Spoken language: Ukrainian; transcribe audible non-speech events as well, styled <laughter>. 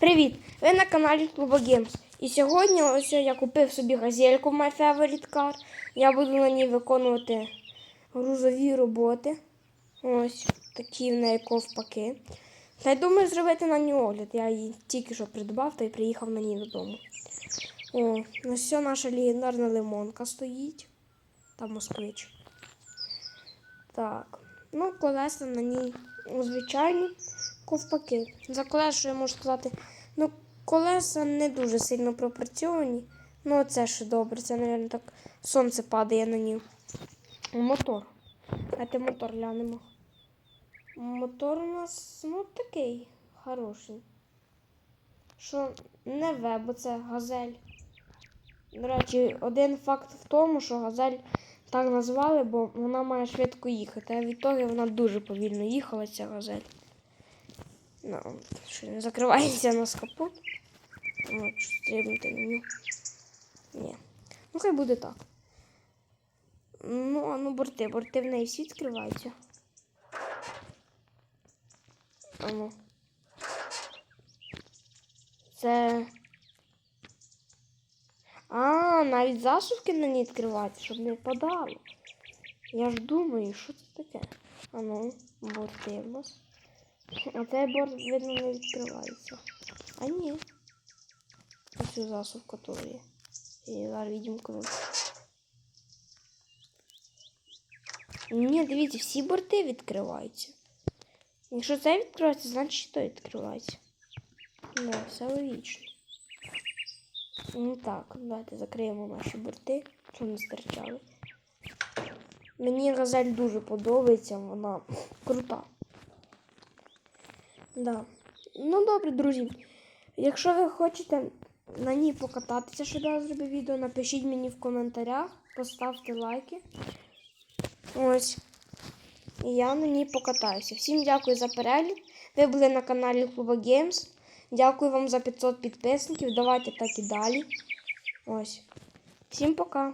Привіт! Ви на каналі Клуба Games. І сьогодні ось я купив собі газельку My Favorite Car. Я буду на ній виконувати грузові роботи. Ось такі в неї ковпаки. Та й думаю зробити на ній огляд. Я її тільки що придбав та й приїхав на ній додому. О, ось все наша легендарна лимонка стоїть. Та москвич. Так. Ну, колеса на ній звичайні ковпаки. За колеса, що я можу сказати, ну, колеса не дуже сильно пропорцьовані. Ну, це ще добре. Це, мабуть, так сонце падає на ній. Мотор. Давайте мотор глянемо. Мотор у нас, ну, такий хороший. Що не В, бо це газель. До речі, один факт в тому, що газель так назвали, бо вона має швидко їхати. А відтоді вона дуже повільно їхала, ця газель. Ну, що не закривається на. Ну, що стрибнути на нього. Ні. Ну, хай буде так. Ну, а ну борти, борти в неї всі відкриваються. А ну. Це. А, навіть засувки на ній відкриваються, щоб не впадало. Я ж думаю, що це таке? А ну, борти в. А цей борт, видно, не відкривається. А ні. Ось цю засувка теж є. І зараз відім коли. Ні, дивіться, всі борти відкриваються. Якщо це відкривається, значить то відкривається. Ну, все логічно. Ну так, давайте закриємо наші борти, щоб не стирчали. Мені газель дуже подобається, вона <laughs> крута. Да. Ну добре, друзі. Якщо ви хочете на ній покататися, щоб я зробив відео, напишіть мені в коментарях, поставте лайки. Ось. І я на ній покатаюся. Всім дякую за перегляд. Ви були на каналі Клуба Games. Дякую вам за 500 підписників. Давайте так і далі. Ось. Всім пока.